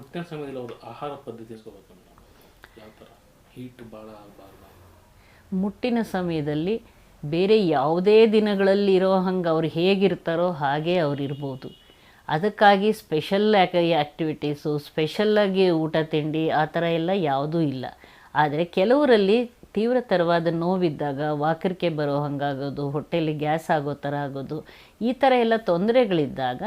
ಮುಟ್ಟಿನ ಸಮಯದಲ್ಲಿ ಅವರು ಆಹಾರ ಪದ್ಧತಿ ಹೀಟ್ ಭಾಳ ಮುಟ್ಟಿನ ಸಮಯದಲ್ಲಿ ಬೇರೆ ಯಾವುದೇ ದಿನಗಳಲ್ಲಿ ಇರೋ ಹಂಗೆ ಅವ್ರು ಹೇಗಿರ್ತಾರೋ ಹಾಗೆ ಅವ್ರು ಇರ್ಬೋದು. ಅದಕ್ಕಾಗಿ ಸ್ಪೆಷಲ್ ಆ್ಯಕ್ಟಿವಿಟೀಸು ಸ್ಪೆಷಲ್ಲಾಗಿ ಊಟ, ತಿಂಡಿ ಆ ಥರ ಎಲ್ಲ ಯಾವುದೂ ಇಲ್ಲ. ಆದರೆ ಕೆಲವರಲ್ಲಿ ತೀವ್ರತರವಾದ ನೋವಿದ್ದಾಗ ವಾಕರಿಕೆ ಬರೋ ಹಂಗಾಗೋದು ಹೊಟ್ಟೆಯಲ್ಲಿ ಗ್ಯಾಸ್ ಆಗೋ ಥರ ಆಗೋದು, ಈ ಥರ ಎಲ್ಲ ತೊಂದರೆಗಳಿದ್ದಾಗ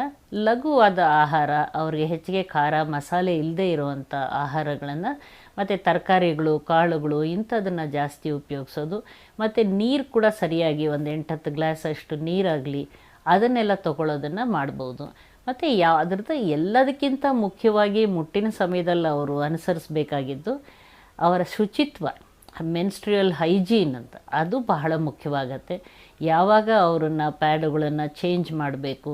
ಲಘುವಾದ ಆಹಾರ, ಅವರಿಗೆ ಹೆಚ್ಚಿಗೆ ಖಾರ, ಮಸಾಲೆ ಇಲ್ಲದೆ ಇರುವಂಥ ಆಹಾರಗಳನ್ನು ಮತ್ತು ತರಕಾರಿಗಳು, ಕಾಳುಗಳು ಇಂಥದನ್ನು ಜಾಸ್ತಿ ಉಪಯೋಗಿಸೋದು. ಮತ್ತು ನೀರು ಕೂಡ ಸರಿಯಾಗಿ ಒಂದು ಎಂಟತ್ತು ಗ್ಲಾಸ್ ಅಷ್ಟು ನೀರಾಗಲಿ, ಅದನ್ನೆಲ್ಲ ತಗೊಳ್ಳೋದನ್ನು ಮಾಡ್ಬೋದು. ಮತ್ತು ಯಾವ, ಅದ್ರದ್ದು ಎಲ್ಲದಕ್ಕಿಂತ ಮುಖ್ಯವಾಗಿ ಮುಟ್ಟಿನ ಸಮಯದಲ್ಲಿ ಅವರು ಅನುಸರಿಸಬೇಕಾಗಿದ್ದು ಅವರ ಶುಚಿತ್ವ. ಮೆನ್ಸ್ಟ್ರಿಯಲ್ ಹೈಜೀನ್ ಅಂತ, ಅದು ಬಹಳ ಮುಖ್ಯವಾಗತ್ತೆ. ಯಾವಾಗ ಅವರನ್ನು ಪ್ಯಾಡುಗಳನ್ನು ಚೇಂಜ್ ಮಾಡಬೇಕು,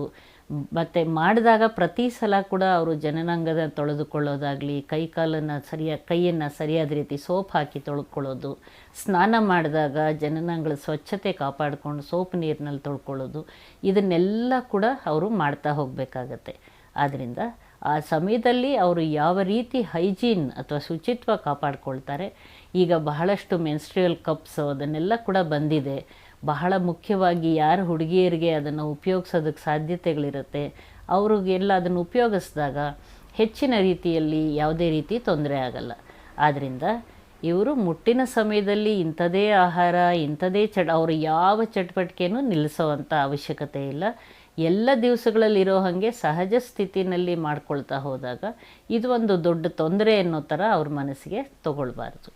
ಮತ್ತು ಮಾಡಿದಾಗ ಪ್ರತಿ ಸಲ ಕೂಡ ಅವರು ಜನನಾಂಗದ ತೊಳೆದುಕೊಳ್ಳೋದಾಗಲಿ, ಕೈ ಕಾಲನ್ನು ಸರಿಯಾಗಿ ಕೈಯನ್ನು ಸರಿಯಾದ ರೀತಿ ಸೋಪ್ ಹಾಕಿ ತೊಳ್ಕೊಳ್ಳೋದು, ಸ್ನಾನ ಮಾಡಿದಾಗ ಜನನಾಂಗಳ ಸ್ವಚ್ಛತೆ ಕಾಪಾಡಿಕೊಂಡು ಸೋಪ್ ನೀರಿನಲ್ಲಿ ತೊಳ್ಕೊಳ್ಳೋದು, ಇದನ್ನೆಲ್ಲ ಕೂಡ ಅವರು ಮಾಡ್ತಾ ಹೋಗಬೇಕಾಗತ್ತೆ. ಆದ್ದರಿಂದ ಆ ಸಮಯದಲ್ಲಿ ಅವರು ಯಾವ ರೀತಿ ಹೈಜೀನ್ ಅಥವಾ ಶುಚಿತ್ವ ಕಾಪಾಡ್ಕೊಳ್ತಾರೆ. ಈಗ ಬಹಳಷ್ಟು ಮೆನ್ಸ್ಟ್ರಿಯಲ್ ಕಪ್ಸ್ ಅದನ್ನೆಲ್ಲ ಕೂಡ ಬಂದಿದೆ. ಬಹಳ ಮುಖ್ಯವಾಗಿ ಯಾರು ಹುಡುಗಿಯರಿಗೆ ಅದನ್ನು ಉಪಯೋಗಿಸೋದಕ್ಕೆ ಸಾಧ್ಯತೆಗಳಿರುತ್ತೆ. ಅವ್ರಿಗೆಲ್ಲ ಅದನ್ನು ಉಪಯೋಗಿಸಿದಾಗ ಹೆಚ್ಚಿನ ರೀತಿಯಲ್ಲಿ ಯಾವುದೇ ರೀತಿ ತೊಂದರೆ ಆಗಲ್ಲ. ಆದ್ದರಿಂದ ಇವರು ಮುಟ್ಟಿನ ಸಮಯದಲ್ಲಿ ಇಂಥದೇ ಆಹಾರ, ಇಂಥದೇ ಚಟ ಅವರು ಯಾವ ಚಟುವಟಿಕೆಯೂ ನಿಲ್ಲಿಸೋವಂಥ ಅವಶ್ಯಕತೆ ಇಲ್ಲ. ಎಲ್ಲ ದಿವಸಗಳಲ್ಲಿರೋ ಹಾಗೆ ಸಹಜ ಸ್ಥಿತಿನಲ್ಲಿ ಮಾಡ್ಕೊಳ್ತಾ ಹೋದಾಗ ಇದು ಒಂದು ದೊಡ್ಡ ತೊಂದರೆ ಅನ್ನೋ ಥರ ಅವ್ರ ಮನಸ್ಸಿಗೆ ತಗೊಳ್ಬಾರ್ದು.